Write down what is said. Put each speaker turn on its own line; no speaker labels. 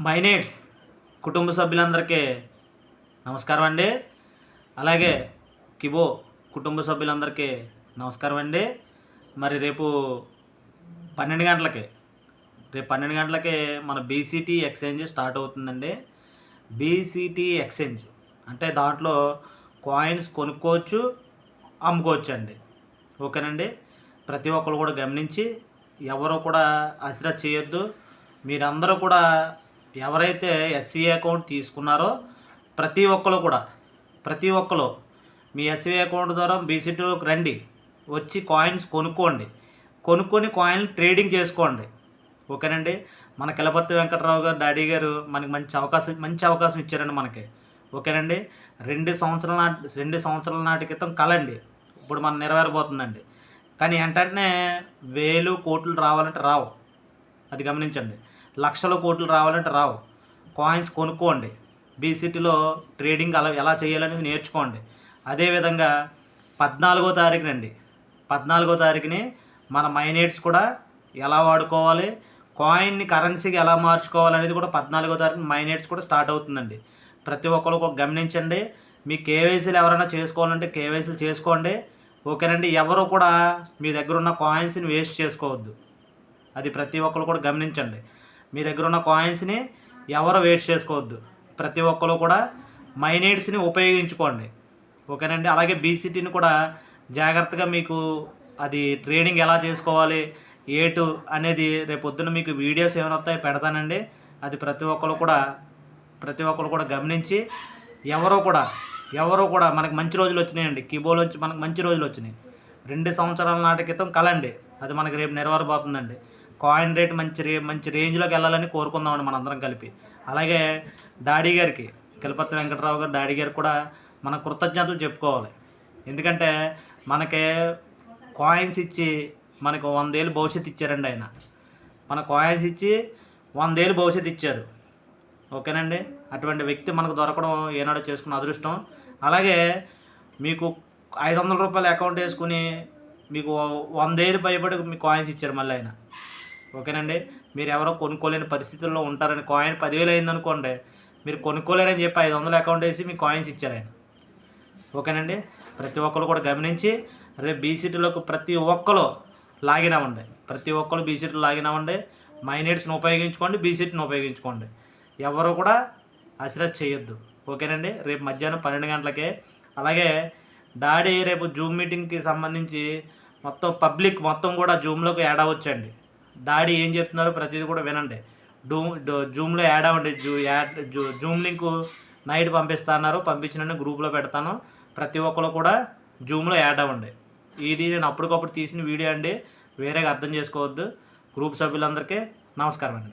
మైనేట్స్ కుటుంబ సభ్యులందరికీ నమస్కారం అండి అలాగే కిబో కుటుంబ సభ్యులందరికీ నమస్కారం అండి మరి రేపు పన్నెండు గంటలకి రేపు పన్నెండు గంటలకి మన బీసీటీ ఎక్స్చేంజ్ స్టార్ట్ అవుతుందండి. బీసీటీ ఎక్స్చేంజ్ అంటే దాంట్లో కాయిన్స్ కొనుక్కోవచ్చు అమ్ముకోవచ్చు అండి ఓకేనండి? ప్రతి ఒక్కరు కూడా గమనించి ఎవరు కూడా అసిరా చేయొద్దు. మీరందరూ కూడా ఎవరైతే ఎస్సీ అకౌంట్ తీసుకున్నారో ప్రతి ఒక్కరు కూడా ప్రతి ఒక్కరు మీ ఎస్సీ అకౌంట్ ద్వారా బీసీటీలోకి రండి వచ్చి కాయిన్స్ కొనుక్కోండి. కొనుక్కొని కాయిన్ ట్రేడింగ్ చేసుకోండి. ఓకేనండి? మన కిలపర్తి వెంకటరావు గారు డాడీ గారు మనకి మంచి అవకాశం మంచి అవకాశం ఇచ్చారండి మనకి. ఓకేనండి? రెండు సంవత్సరాల నాటి రెండు సంవత్సరాల నాటి క్రితం కలండి. ఇప్పుడు మనం నెరవేరబోతుందండి. కానీ ఏంటంటే వేలు కోట్లు రావాలంటే రావు. అది గమనించండి. లక్షల కోట్లు రావాలంటే రావు. కాయిన్స్ కొనుక్కోండి. బీసీటీలో ట్రేడింగ్ అలా ఎలా చేయాలనేది నేర్చుకోండి. అదేవిధంగా పద్నాలుగో తారీఖునండి పద్నాలుగో తారీఖుని మన మైనేట్స్ కూడా ఎలా వాడుకోవాలి కాయిన్ని కరెన్సీకి ఎలా మార్చుకోవాలనేది కూడా పద్నాలుగో తారీఖు మైనేట్స్ కూడా స్టార్ట్ అవుతుందండి. ప్రతి ఒక్కరు కూడా గమనించండి. మీ కేవైసీలు ఎవరైనా చేసుకోవాలంటే కేవైసీలు చేసుకోండి. ఓకేనండి ఎవరు కూడా మీ దగ్గర ఉన్న కాయిన్స్ని వేస్ట్ చేసుకోవద్దు. అది ప్రతి ఒక్కరు కూడా గమనించండి. మీ దగ్గర ఉన్న కాయిన్స్ని ఎవరు వేస్ట్ చేసుకోవద్దు. ప్రతి ఒక్కరు కూడా మైనేట్స్ని ఉపయోగించుకోండి. ఓకేనండి? అలాగే బీసీటీని కూడా జాగ్రత్తగా మీకు అది ట్రేడింగ్ ఎలా చేసుకోవాలి ఏటు అనేది రేపు పొద్దున్న మీకు వీడియోస్ ఏమైనా వస్తాయో పెడతానండి. అది ప్రతి ఒక్కరు కూడా ప్రతి ఒక్కరు కూడా గమనించి ఎవరో కూడా ఎవరో కూడా మనకి మంచి రోజులు వచ్చినాయండి. కీబోర్డ్ వచ్చి మనకు మంచి రోజులు వచ్చినాయి. రెండు సంవత్సరాల నాటి క్రితం కలండి. అది మనకి రేపు నెరవేరబోతుందండి. కాయిన్ రేట్ మంచి రే మంచి రేంజ్లోకి వెళ్ళాలని కోరుకుందామండి మనందరం కలిపి. అలాగే డాడీ గారికి కిలపతి వెంకటరావు గారు డాడీ గారికి కూడా మన కృతజ్ఞతలు చెప్పుకోవాలి. ఎందుకంటే మనకి కాయిన్స్ ఇచ్చి మనకు వందేళ్ళు భవిష్యత్తు ఇచ్చారండి ఆయన. మన కాయిన్స్ ఇచ్చి వందేళ్ళు భవిష్యత్తు ఇచ్చారు. ఓకేనండి? అటువంటి వ్యక్తి మనకు దొరకడం ఏనాడో చేసుకున్న అదృష్టం. అలాగే మీకు ఐదు వందల రూపాయల అకౌంట్ వేసుకుని మీకు వందేళ్ళు భయపడి మీకు కాయిన్స్ ఇచ్చారు మళ్ళీ ఆయన. ఓకేనండి? మీరు ఎవరో కొనుక్కోలేని పరిస్థితుల్లో ఉంటారని కాయిన్ పదివేలు అయిందనుకోండి మీరు కొనుక్కోలేరని చెప్పి ఐదు వందల అకౌంట్ వేసి మీకు కాయిన్స్ ఇచ్చారు ఆయన. ఓకేనండి? ప్రతి ఒక్కరు కూడా గమనించి రేపు బీసీటీలోకి ప్రతి ఒక్కరు లాగిన్ అవ్వండి ప్రతి ఒక్కరు బీసీటీలో లాగిన్ అవ్వండి మైనేట్స్ని ఉపయోగించుకోండి బీసీటీని ఉపయోగించుకోండి. ఎవరు కూడా అసిరత్ చేయొద్దు. ఓకేనండి? రేపు మధ్యాహ్నం పన్నెండు గంటలకే. అలాగే డాడీ రేపు జూమ్ మీటింగ్కి సంబంధించి మొత్తం పబ్లిక్ మొత్తం కూడా జూమ్లోకి యాడ్ అవ్వచ్చండి. డాడీ ఏం చెప్తున్నారో ప్రతిదీ కూడా వినండి. డూ జూమ్లో యాడ్ అవ్వండి. జూ యాడ్ జూ జూమ్ లింక్ నైట్ పంపిస్తాన్నారు పంపించిన గ్రూప్లో పెడతాను. ప్రతి ఒక్కరు కూడా జూమ్లో యాడ్ అవ్వండి. ఇది నేను అప్పటికప్పుడు తీసిన వీడియో అండి. వేరేగా అర్థం చేసుకోవద్దు. గ్రూప్ సభ్యులందరికీ నమస్కారం అండి